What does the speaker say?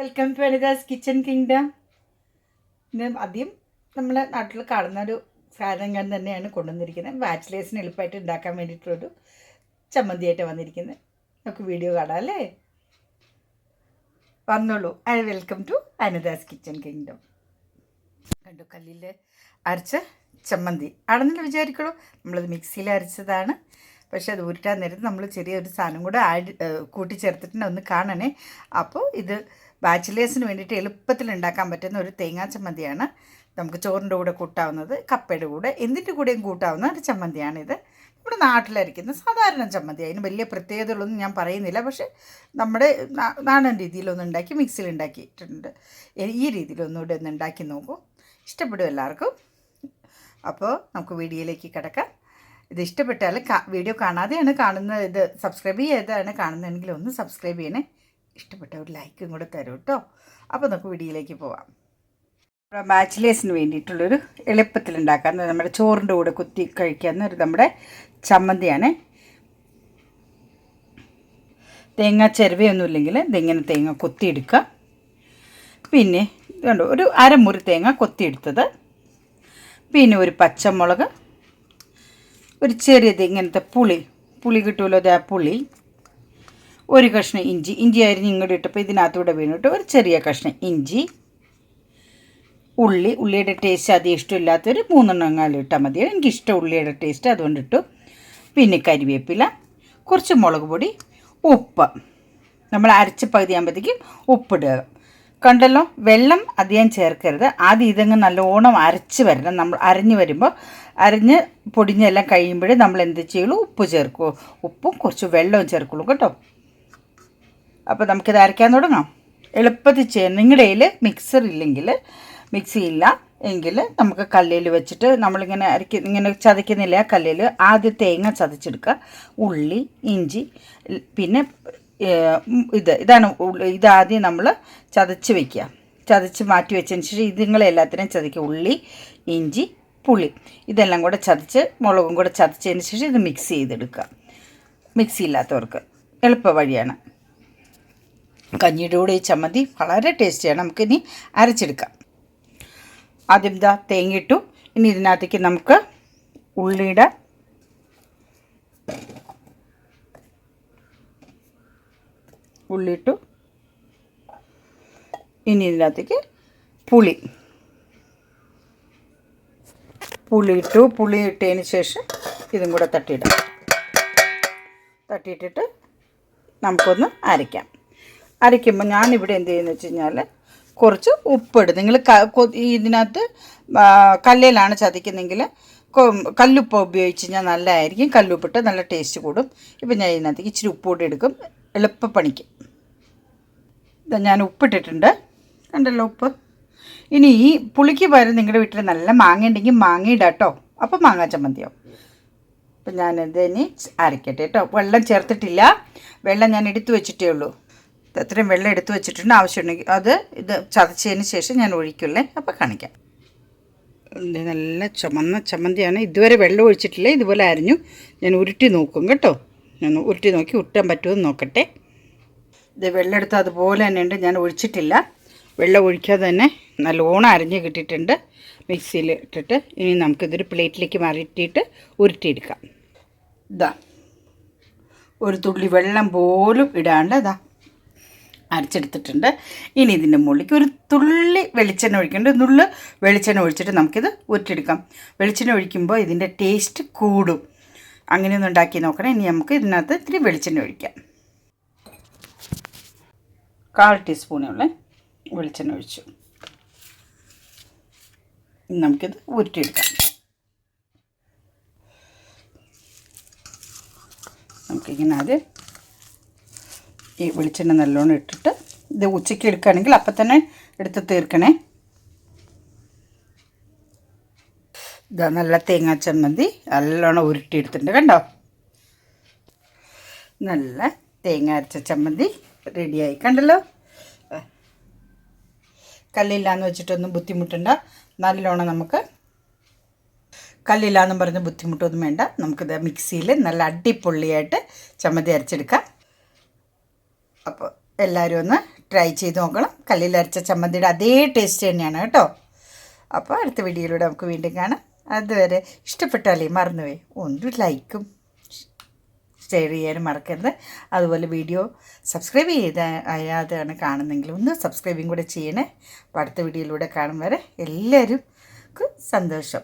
Welcome to Anitha's kitchen kingdom ഇന്ന് ആദ്യം നമ്മളെ നാട്ടിൽ കാണുന്ന ഒരു സാധനം തന്നെയാണ് കൊണ്ടുവന്നിരിക്കുന്നത്. ബാച്ചിലേഴ്സിന് എളുപ്പമായിട്ട് ഉണ്ടാക്കാൻ വേണ്ടിയിട്ടുള്ളൊരു ചമ്മന്തിയായിട്ട് വന്നിരിക്കുന്നത്. നമുക്ക് വീഡിയോ കാണാം അല്ലേ? വന്നോളൂ. Hi welcome to Anitha's kitchen kingdom കണ്ടു കല്ലിൽ അരച്ച ചമ്മന്തി. ആണെന്നല്ല വിചാരിക്കണോ നമ്മളത് മിക്സിയിൽ അരച്ചതാണ്. പക്ഷേ അത് ഉരുട്ടാൻ നേരത്ത് നമ്മൾ ചെറിയൊരു സാധനം കൂടെ ആഡ് കൂട്ടിച്ചേർത്തിട്ടുണ്ട്. ഒന്ന് കാണണേ. അപ്പോൾ ഇത് ബാച്ചിലേഴ്സിന് വേണ്ടിയിട്ട് എളുപ്പത്തിൽ ഉണ്ടാക്കാൻ പറ്റുന്ന ഒരു തേങ്ങാ ചമ്മന്തിയാണ്. നമുക്ക് ചോറിന്റെ കൂടെ കൂട്ടാവുന്നത് കപ്പയുടെ കൂടെ എന്തിന്റെ കൂടെയും കൂട്ടാവുന്ന ഒരു ചമ്മന്തിയാണിത്. നമ്മുടെ നാട്ടിലരിക്കുന്ന സാധാരണ ചമ്മന്തി അതിന് വലിയ പ്രത്യേകതകളൊന്നും ഞാൻ പറയുന്നില്ല. പക്ഷേ നമ്മുടെ നാടൻ രീതിയിലൊന്നും ഉണ്ടാക്കി മിക്സിയിൽ ഉണ്ടാക്കിയിട്ടുണ്ട്. ഈ രീതിയിലൊന്നുകൂടെ ഒന്ന് ഉണ്ടാക്കി നോക്കൂ. ഇഷ്ടപ്പെടും എല്ലാവർക്കും. അപ്പോൾ നമുക്ക് വീഡിയോയിലേക്ക് കിടക്കാം. ഇത് ഇഷ്ടപ്പെട്ടാൽ വീഡിയോ കാണാതെയാണ് കാണുന്നത് ഇത് സബ്സ്ക്രൈബ് ചെയ്താണ് കാണുന്നതെങ്കിൽ ഒന്ന് സബ്സ്ക്രൈബ് ചെയ്യണേ. ഇഷ്ടപ്പെട്ട ഒരു ലൈക്കും കൂടെ തരും കേട്ടോ അപ്പോൾ നമുക്ക് വീഡിയോയിലേക്ക് പോവാം. ബാച്ചിലേഴ്സിന് വേണ്ടിയിട്ടുള്ളൊരു എളുപ്പത്തിൽ ഉണ്ടാക്കാവുന്ന നമ്മുടെ ചോറിന്റെ കൂടെ കുത്തി കഴിക്കാവുന്ന ഒരു നമ്മുടെ ചമ്മന്തിയാണ്. തേങ്ങ ചെരുവയൊന്നും ഇല്ലെങ്കിൽ ഇതിങ്ങനെ തേങ്ങ കൊത്തിയെടുക്കുക. പിന്നെ ഇതുണ്ട് ഒരു അരമുറി തേങ്ങ കൊത്തിയെടുത്തത്. പിന്നെ ഒരു പച്ചമുളക്. ഒരു ചെറിയത് ഇങ്ങനത്തെ പുളി. പുളി കിട്ടുമല്ലോ ആ പുളി. ഒരു കഷ്ണം ഇഞ്ചി. ഇഞ്ചി അരിഞ്ഞ് ഇങ്ങോട്ട് ഇട്ടപ്പോൾ ഇതിനകത്തൂടെ വീണിട്ട് ഒരു ചെറിയ കഷ്ണം ഇഞ്ചി. ഉള്ളി. ഉള്ളിയുടെ ടേസ്റ്റ് അധികം ഇഷ്ടമില്ലാത്തൊരു മൂന്നെണ്ണം എങ്ങാലും ഇട്ടാൽ മതി. എനിക്കിഷ്ടം ഉള്ളിയുടെ ടേസ്റ്റ് അതുകൊണ്ട് ഇട്ടു. പിന്നെ കരിവേപ്പില കുറച്ച് മുളക് പൊടി ഉപ്പ്. നമ്മൾ അരച്ച് പകുതിയാകുമ്പോഴത്തേക്കും ഉപ്പിടുക. കണ്ടല്ലോ? വെള്ളം അധികം ചേർക്കരുത്. ആദ്യം ഇതങ്ങ് നല്ലോണം അരച്ച് വരണം. നമ്മൾ അരഞ്ഞ് വരുമ്പോൾ അരഞ്ഞ് പൊടിഞ്ഞെല്ലാം കഴിയുമ്പോഴേ നമ്മൾ എന്ത് ചെയ്യുള്ളൂ? ഉപ്പ് ചേർക്കൂ. ഉപ്പും കുറച്ച് വെള്ളവും ചേർക്കുള്ളൂ കേട്ടോ. അപ്പോൾ നമുക്കിത് അരയ്ക്കാൻ തുടങ്ങാം. എളുപ്പത്തിൽ ചെയ്യാം. നിങ്ങളുടെ കയ്യിൽ മിക്സർ ഇല്ലെങ്കിൽ മിക്സി ഇല്ല എങ്കിൽ നമുക്ക് കല്ലിൽ വെച്ചിട്ട് നമ്മളിങ്ങനെ അരക്കി ഇങ്ങനെ ചതയ്ക്കുന്നില്ല കല്ലിൽ ആദ്യം തേങ്ങ ചതച്ചെടുക്കുക. ഉള്ളി ഇഞ്ചി പിന്നെ ഇത് ഇതാണ് ഇതാദ്യം നമ്മൾ ചതച്ച് വയ്ക്കുക ചതച്ച് മാറ്റി വെച്ചതിന് ശേഷം ഇതുങ്ങളെ എല്ലാത്തിനെയും ചതയ്ക്കുക. ഉള്ളി ഇഞ്ചി പുളി. ഇതെല്ലാം കൂടെ ചതച്ച് മുളകും കൂടെ ചതച്ചതിന് ശേഷം ഇത് മിക്സ് ചെയ്തെടുക്കുക. മിക്സി ഇല്ലാത്തവർക്ക് എളുപ്പ വഴിയാണ് കഞ്ഞിയുടെ കൂടെ ഈ ചമ്മന്തി വളരെ ടേസ്റ്റിയാണ് നമുക്കിനി അരച്ചെടുക്കാം. ആദ്യം ഇതാ തേങ്ങയിട്ടു ഇനി ഇതിനകത്തേക്ക് നമുക്ക് ഉള്ളിയുടെ ഉള്ളിയിട്ടു ഇനി ഇതിനകത്തേക്ക് പുളി. പുളി ഇട്ടു. പുളി ഇട്ടതിന് ശേഷം ഇതും കൂടെ തട്ടിയിടാം. തട്ടിയിട്ടിട്ട് നമുക്കൊന്ന് അരയ്ക്കാം. അരയ്ക്കുമ്പോൾ ഞാനിവിടെ എന്ത് ചെയ്യുന്നത് വെച്ച് കഴിഞ്ഞാൽ കുറച്ച് ഉപ്പിടും. നിങ്ങൾ ഇതിനകത്ത് കല്ലിലാണ് ചതിക്കുന്നതെങ്കിൽ കല്ലുപ്പ് ഉപയോഗിച്ച് കഴിഞ്ഞാൽ നല്ലതായിരിക്കും. കല്ലുപ്പിട്ട് നല്ല ടേസ്റ്റ് കൂടും. ഇപ്പം ഞാൻ ഇതിനകത്ത് ഇച്ചിരി ഉപ്പ് കൂടി എടുക്കും. എളുപ്പപ്പണിക്ക്. ഇതാ ഞാൻ ഉപ്പിട്ടിട്ടുണ്ട്. കണ്ടല്ലോ ഉപ്പ്. ഇനി ഈ പുളിക്ക് പകരം നിങ്ങളുടെ വീട്ടിൽ നല്ല മാങ്ങ ഉണ്ടെങ്കിൽ മാങ്ങ ഇടാം കേട്ടോ അപ്പം മാങ്ങാ ചമ്മന്തിയാവും. അപ്പം ഞാനിത് ഇനി അരക്കട്ടെ കേട്ടോ വെള്ളം ചേർത്തിട്ടില്ല. വെള്ളം ഞാൻ എടുത്തു വെച്ചിട്ടേ ഉള്ളൂ. അത്രയും വെള്ളം എടുത്തു വെച്ചിട്ടുണ്ട്. ആവശ്യമുണ്ടെങ്കിൽ അത് ഇത് ചതച്ചതിന് ശേഷം ഞാൻ ഒഴിക്കുള്ളേ. അപ്പോൾ കാണിക്കാം. നല്ല ചുമന്ന ചമ്മന്തിയാണ്. ഇതുവരെ വെള്ളം ഒഴിച്ചിട്ടില്ല. ഇതുപോലെ അരിഞ്ഞു. ഞാൻ ഉരുട്ടി നോക്കും കേട്ടോ. ഞാൻ ഉരുട്ടി നോക്കി ഉരുട്ടാൻ പറ്റുമെന്ന് നോക്കട്ടെ. ഇത് വെള്ളം എടുത്ത് അതുപോലെ തന്നെ ഉണ്ട്. ഞാൻ ഒഴിച്ചിട്ടില്ല. വെള്ളം ഒഴിക്കാതെ തന്നെ നല്ലോണം അരിഞ്ഞ് കിട്ടിയിട്ടുണ്ട്. മിക്സിയിൽ ഇട്ടിട്ട് ഇനി നമുക്കിതൊരു പ്ലേറ്റിലേക്ക് മാറിയിട്ടിട്ട് ഉരുട്ടിയെടുക്കാം. ഇതാ. ഒരു തുള്ളി വെള്ളം പോലും ഇടാണ്ട് ഇതാ. അരച്ചെടുത്തിട്ടുണ്ട്. ഇനി ഇതിന്റെ മുകളിലേക്ക് ഒരു തുള്ളി വെളിച്ചെണ്ണ ഒഴിക്കേണ്ട. നുള്ളു വെളിച്ചെണ്ണ ഒഴിച്ചിട്ട് നമുക്കിത് ഉരുട്ടിയെടുക്കാം വെളിച്ചെണ്ണ ഒഴിക്കുമ്പോൾ ഇതിന്റെ ടേസ്റ്റ് കൂടും. അങ്ങനെയൊന്നും ഉണ്ടാക്കി നോക്കണം. ഇനി നമുക്ക് ഇതിനകത്ത് ഇത്തിരി വെളിച്ചെണ്ണ ഒഴിക്കാം. കാൽ ടീസ്പൂണുള്ള വെളിച്ചെണ്ണ ഒഴിച്ചു. നമുക്കിത് ഉരുട്ടിയെടുക്കാം നമുക്കിങ്ങനെ അത് ഈ വെളിച്ചെണ്ണ നല്ലോണം ഇട്ടിട്ട് ഇത് ഉച്ചയ്ക്ക് എടുക്കുകയാണെങ്കിൽ അപ്പം തന്നെ എടുത്ത് തീർക്കണേ. ഇതാ നല്ല തേങ്ങാ ചമ്മന്തി നല്ലോണം ഉരുട്ടിയെടുത്തിട്ടുണ്ട് കണ്ടോ? നല്ല തേങ്ങ അരച്ച ചമ്മന്തി റെഡിയായി. കണ്ടല്ലോ? കല്ലില്ലാന്ന് വെച്ചിട്ടൊന്നും ബുദ്ധിമുട്ടണ്ട. നല്ലോണം നമുക്ക് കല്ലില്ലാന്നും പറഞ്ഞ് ബുദ്ധിമുട്ടൊന്നും വേണ്ട. നമുക്കിത് മിക്സിയിൽ നല്ല അടിപൊളിയായിട്ട് ചമ്മന്തി അരച്ചെടുക്കാം. എല്ലാവരും ഒന്ന് ട്രൈ ചെയ്ത് നോക്കണം. കല്ലിൽ അരച്ച ചമ്മന്തിയുടെ അതേ ടേസ്റ്റ് തന്നെയാണ് കേട്ടോ. അപ്പോൾ അടുത്ത വീഡിയോയിലൂടെ നമുക്ക് വീണ്ടും കാണാം. അതുവരെ ഇഷ്ടപ്പെട്ടാലേ മറന്നുപോയി. ഒന്ന് ലൈക്കും ഷെയർ ചെയ്യാനും മറക്കരുത്. അതുപോലെ വീഡിയോ സബ്സ്ക്രൈബ് ചെയ്ത അയാതാണ് കാണുന്നെങ്കിൽ ഒന്ന് സബ്സ്ക്രൈബും കൂടെ ചെയ്യണേ. അപ്പോൾ അടുത്ത വീഡിയോയിലൂടെ കാണും വരെ എല്ലാവർക്കും സന്തോഷം.